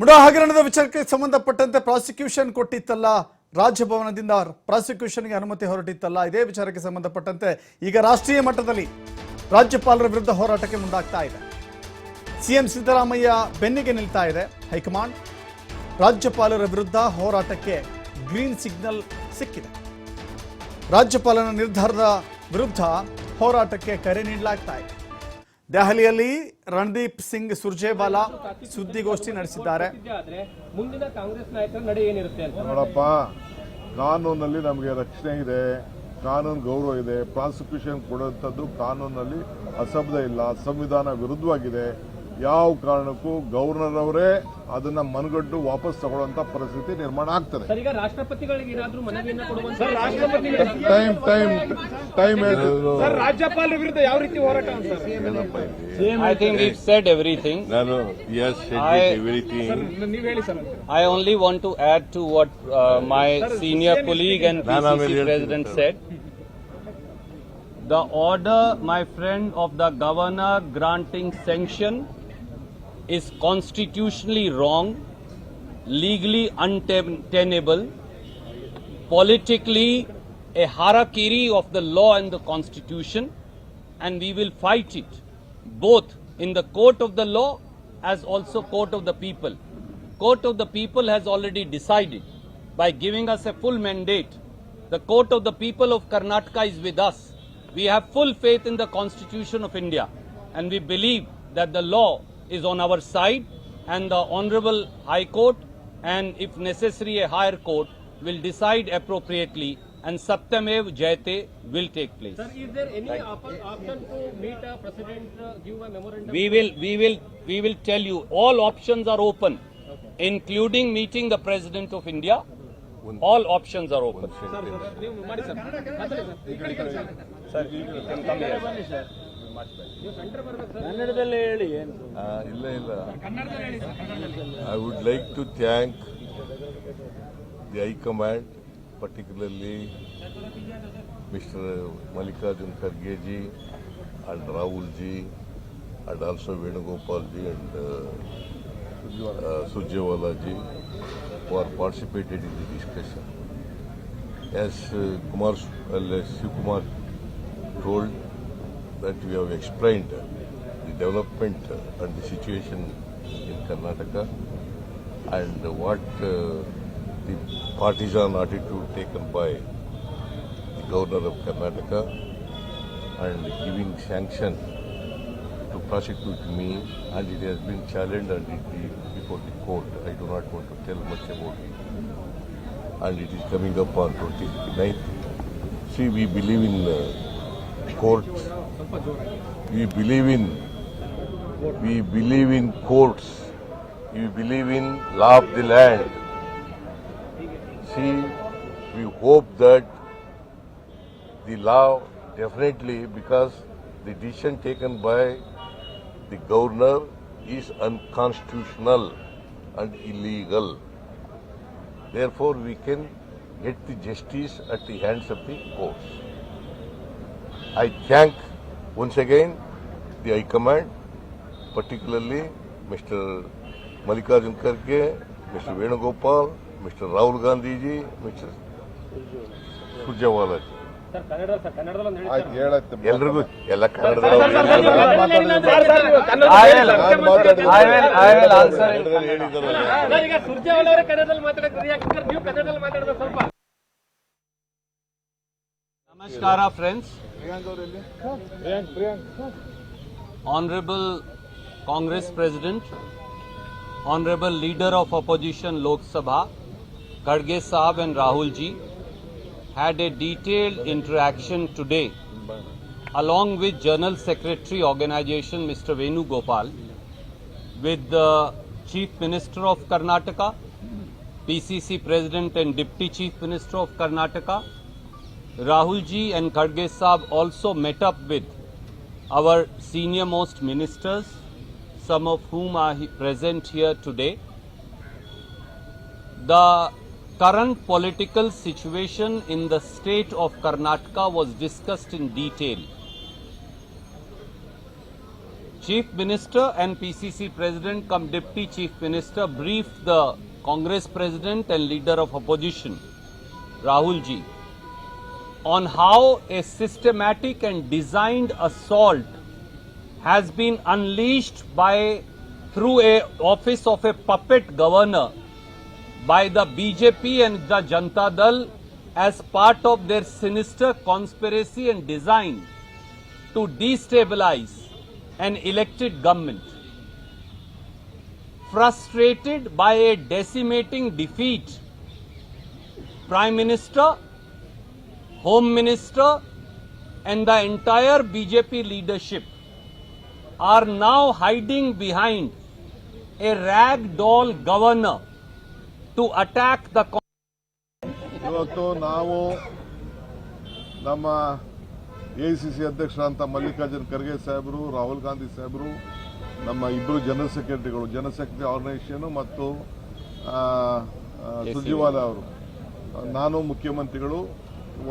ಮುಡಾ ಹಗರಣದ ವಿಚಾರಕ್ಕೆ ಸಂಬಂಧಪಟ್ಟಂತೆ ಪ್ರಾಸಿಕ್ಯೂಷನ್ ಕೊಟ್ಟಿತ್ತಲ್ಲ, ರಾಜಭವನದಿಂದ ಪ್ರಾಸಿಕ್ಯೂಷನ್ಗೆ ಅನುಮತಿ ಹೊರಟಿತ್ತಲ್ಲ, ಇದೇ ವಿಚಾರಕ್ಕೆ ಸಂಬಂಧಪಟ್ಟಂತೆ ಈಗ ರಾಷ್ಟ್ರೀಯ ಮಟ್ಟದಲ್ಲಿ ರಾಜ್ಯಪಾಲರ ವಿರುದ್ಧ ಹೋರಾಟಕ್ಕೆ ಮುಂದಾಗ್ತಾ ಇದೆ. ಸಿಎಂ ಸಿದ್ದರಾಮಯ್ಯ ಬೆನ್ನಿಗೆ ನಿಲ್ತಾ ಇದೆ, ಹೈಕಮಾಂಡ್ ರಾಜ್ಯಪಾಲರ ವಿರುದ್ಧ ಹೋರಾಟಕ್ಕೆ ಗ್ರೀನ್ ಸಿಗ್ನಲ್ ಸಿಕ್ಕಿದೆ. ರಾಜ್ಯಪಾಲನ ನಿರ್ಧಾರದ ವಿರುದ್ಧ ಹೋರಾಟಕ್ಕೆ ಕರೆ ನೀಡಲಾಗ್ತಾ ಇದೆ. ದೆಹಲಿಯಲ್ಲಿ ರಣದೀಪ್ ಸಿಂಗ್ ಸುರ್ಜೇವಾಲಾ ಸುದ್ದಿಗೋಷ್ಠಿ ನಡೆಸಿದ್ದಾರೆ. ಮುಂದಿನ ಕಾಂಗ್ರೆಸ್ ನಾಯಕರ ನಡೆ ಏನಿರುತ್ತೆ ನೋಡಪ್ಪ, ಕಾನೂನಲ್ಲಿ ನಮಗೆ ರಕ್ಷಣೆ ಇದೆ, ಕಾನೂನು ಗೌರವ ಇದೆ, ಪ್ರಾಸಿಕ್ಯೂಷನ್ ಕೊಡುವಂಥದ್ದು ಕಾನೂನಲ್ಲಿ ಅಸಭ್ಯ ಇಲ್ಲ, ಸಂವಿಧಾನ ವಿರುದ್ಧವಾಗಿದೆ. ಯಾವ ಕಾರಣಕ್ಕೂ ಗವರ್ನರ್ ಅವರೇ ಅದನ್ನ ಮನಗಟ್ಟು ವಾಪಸ್ ತಗೊಳ್ಳುವಂತ ಪರಿಸ್ಥಿತಿ ನಿರ್ಮಾಣ ಆಗ್ತದೆ. Time time time I everything I only want to add to what my senior colleague and president said the order my friend of the governor granting sanction is constitutionally wrong, legally untenable, politically a harakiri of the law and the constitution, and we will fight it both in the court of the law as also court of the people. Court of the people has already decided by giving us a full mandate. The court of the people of Karnataka is with us. We have full faith in the constitution of India and we believe that the law is on our side and the honorable high court and if necessary a higher court will decide appropriately and Saptamev Jayate will take place. Sir, is there any op- option to meet a president, uh, give a memorandum? We will, we will, we will tell you, all options are open, including meeting the President of India. All options are open. ನೀವು ಮಾಡಿ sir ಮಾತಾಡಿ sir. Sir, you can come here. ನೀವು ಹೇಳಿ ಇಲ್ಲ ಇಲ್ಲ. I would like to thank the high command particularly mister Mallikarjun Kharge ji and Rahul ji and also Venugopal ji and Surjewala ji who are participated in the discussion. As uh, Kumar, as Shiv Kumar told that we have explained the development and the situation in Karnataka and what uh, the partisan attitude taken by the governor of Karnataka and giving sanction to prosecute me and it has been challenged and it before the court. I do not want to tell much about it. And it is coming up on 29th. See, we believe in uh, court. We believe in we believe in courts. We believe in law of the land. See, we hope that the law definitely because the decision taken by the governor is unconstitutional and illegal. Therefore, we can get the justice at the hands of the courts. I thank once again the high command particularly mister Mallikarjun Kharge mister Venugopal mister Rahul Gandhiji mister Surjewalaji ಎಲ್ರಿಗೂ ಎಲ್ಲ ಕನ್ನಡದಲ್ಲಿ I will, I will, I will answer it. ಹೇಳಿದಾರಲ್ಲ sir ಈಗ ಸುರ್ಜೇವಾಲ ಅವರೇ ಕನ್ನಡದಲ್ಲಿ ಮಾತಾಡಕ್ಕೆ ಯಾಕಂದ್ರೆ ನೀವು ಕನ್ನಡದಲ್ಲಿ ಮಾತಾಡಬೇಕು ಸ್ವಲ್ಪ Namaskara, friends. Honorable Congress President, Honorable Leader of Opposition Lok Sabha, Kharge Saab and Rahul ji had a detailed interaction today along with General Secretary Organization Mr. Venu Gopal with the Chief Minister of Karnataka, PCC President and Deputy Chief Minister of Karnataka, Rahul ji and Kharge Saab also met up with our senior most ministers, some of whom are present here today. The current political situation in the state of Karnataka was discussed in detail. Chief Minister and PCC President come Deputy Chief Minister briefed the Congress President and Leader of Opposition, Rahul Ji, on how a systematic and designed assault has been unleashed by through a office of a puppet governor by the BJP and the Janta Dal as part of their sinister conspiracy and design to destabilize an elected government. Frustrated by a decimating defeat, Prime Minister, Home Minister, and the entire BJP leadership are now hiding behind a rag doll governor to attack the ಇವತ್ತು ನಾವು ನಮ್ಮ A C C ಅಧ್ಯಕ್ಷರಂತ ಮಲ್ಲಿಕಾರ್ಜುನ್ ಖರ್ಗೆ ಸಾಹೇಬರು ರಾಹುಲ್ ಗಾಂಧಿ ಸಾಹೇಬರು ನಮ್ಮ ಇಬ್ಬರು general ಸೆಕ್ರೆಟರಿಗಳು general secretary organisation ಮತ್ತು ಆ, ಅವರು. ನಾನು ಮುಖ್ಯಮಂತ್ರಿಗಳು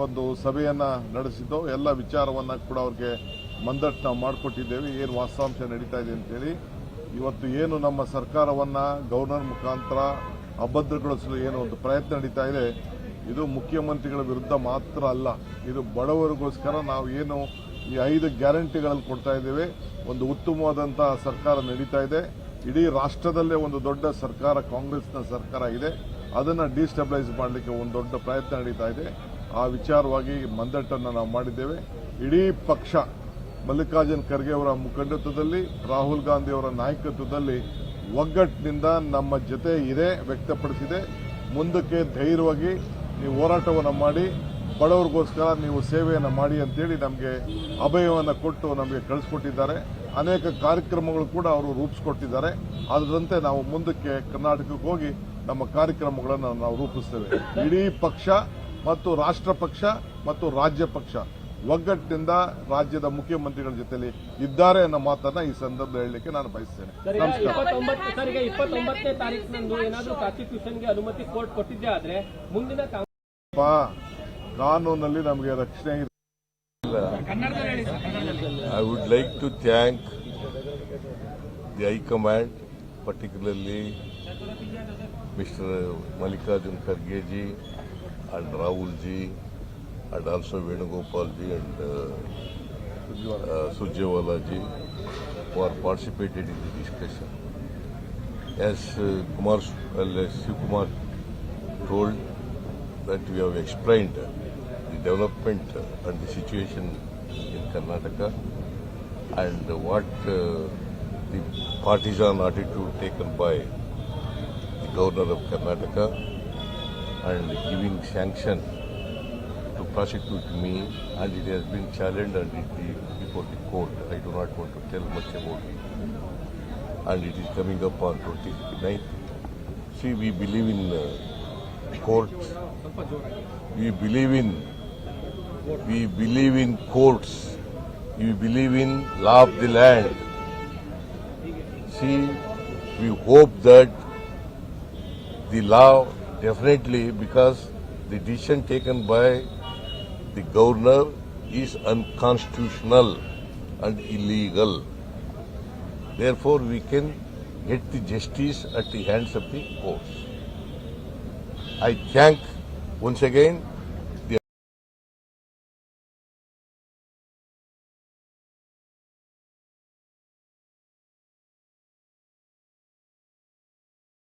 ಒಂದು ಸಭೆಯನ್ನ ನಡೆಸಿದ್ದು, ಎಲ್ಲ ವಿಚಾರವನ್ನ ಕೂಡ ಅವ್ರಿಗೆ ಮಂದಟ್ಟು ನಾವು ಮಾಡಿಕೊಟ್ಟಿದ್ದೇವೆ. ಏನು ವಾಸ್ತವಾಂಶ ನಡೀತಾ ಇದೆ ಅಂತೇಳಿ. ಇವತ್ತು ಏನು ನಮ್ಮ ಸರ್ಕಾರವನ್ನ ಗವರ್ನರ್ ಮುಖಾಂತರ ಅಭದ್ರಗೊಳಿಸಲು ಏನು ಒಂದು ಪ್ರಯತ್ನ ನಡೀತಾ ಇದೆ, ಇದು ಮುಖ್ಯಮಂತ್ರಿಗಳ ವಿರುದ್ಧ ಮಾತ್ರ ಅಲ್ಲ, ಇದು ಬಡವರಿಗೋಸ್ಕರ ನಾವು ಏನು ಈ ಐದು ಗ್ಯಾರಂಟಿಗಳಲ್ಲಿ ಕೊಡ್ತಾ ಇದ್ದೇವೆ. ಒಂದು ಉತ್ತಮವಾದಂತಹ ಸರ್ಕಾರ ನಡೀತಾ ಇದೆ. ಇಡೀ ರಾಷ್ಟ್ರದಲ್ಲೇ ಒಂದು ದೊಡ್ಡ ಸರ್ಕಾರ, ಕಾಂಗ್ರೆಸ್ನ ಸರ್ಕಾರ ಇದೆ. ಅದನ್ನು ಡಿಸ್ಟೆಬಲೈಸ್ ಮಾಡಲಿಕ್ಕೆ ಒಂದು ದೊಡ್ಡ ಪ್ರಯತ್ನ ನಡೀತಾ ಇದೆ. ಆ ವಿಚಾರವಾಗಿ ಮಂದಟ್ಟನ್ನು ನಾವು ಮಾಡಿದ್ದೇವೆ. ಇಡೀ ಪಕ್ಷ ಮಲ್ಲಿಕಾರ್ಜುನ್ ಖರ್ಗೆ ಅವರ ಮುಖಂಡತ್ವದಲ್ಲಿ, ರಾಹುಲ್ ಗಾಂಧಿ ಅವರ ನಾಯಕತ್ವದಲ್ಲಿ ಒಗ್ಗಟ್ಟಿನಿಂದ ನಮ್ಮ ಜೊತೆ ಇದೆ, ವ್ಯಕ್ತಪಡಿಸಿದೆ. ಮುಂದಕ್ಕೆ ಧೈರ್ಯವಾಗಿ ನೀವು ಹೋರಾಟವನ್ನು ಮಾಡಿ, ಬಡವರಿಗೋಸ್ಕರ ನೀವು ಸೇವೆಯನ್ನು ಮಾಡಿ ಅಂತೇಳಿ ನಮಗೆ ಅಭಯವನ್ನು ಕೊಟ್ಟು ನಮಗೆ ಕಳಿಸ್ಕೊಟ್ಟಿದ್ದಾರೆ. ಅನೇಕ ಕಾರ್ಯಕ್ರಮಗಳು ಕೂಡ ಅವರು ರೂಪಿಸ್ಕೊಟ್ಟಿದ್ದಾರೆ. ಅದರಂತೆ ನಾವು ಮುಂದಕ್ಕೆ ಕರ್ನಾಟಕಕ್ಕೆ ಹೋಗಿ ನಮ್ಮ ಕಾರ್ಯಕ್ರಮಗಳನ್ನು ನಾವು ರೂಪಿಸ್ತೇವೆ. ಇಡೀ ಪಕ್ಷ ಮತ್ತು ರಾಷ್ಟ್ರ ಪಕ್ಷ ಮತ್ತು ರಾಜ್ಯ ಪಕ್ಷ ಒಗ್ಗಟ್ಟಿನಿಂದ ರಾಜ್ಯದ ಮುಖ್ಯಮಂತ್ರಿಗಳ ಜೊತೆಯಲ್ಲಿ ಇದ್ದಾರೆ ಅನ್ನೋ ಮಾತನ್ನ ಈ ಸಂದರ್ಭದಲ್ಲಿ ಹೇಳಲಿಕ್ಕೆ ನಾನು ಬಯಸ್ತೇನೆ. ಕಾನೂನಲ್ಲಿ ನಮಗೆ ರಕ್ಷಣೆ ಇದೆ. I would like to thank the high command particularly mister Mallikarjun Khargeji and Rahul ji and also Venugopal ji and uh, uh, Surjewala ji who are participated in the discussion. As uh, Kumar, well, as Kumar told that we have explained the development and the situation in Karnataka and what uh, the partisan attitude taken by the governor of Karnataka and giving sanction to prosecute me and it has been challenged and it before the court. I do not want to tell much about it. And it is coming up on 29th. See, we believe in uh, court. We believe in we believe in courts. We believe in law of the land. See, we hope that the law definitely because the decision taken by the governor is unconstitutional and illegal. Therefore, we can get the justice at the hands of the courts. I thank once again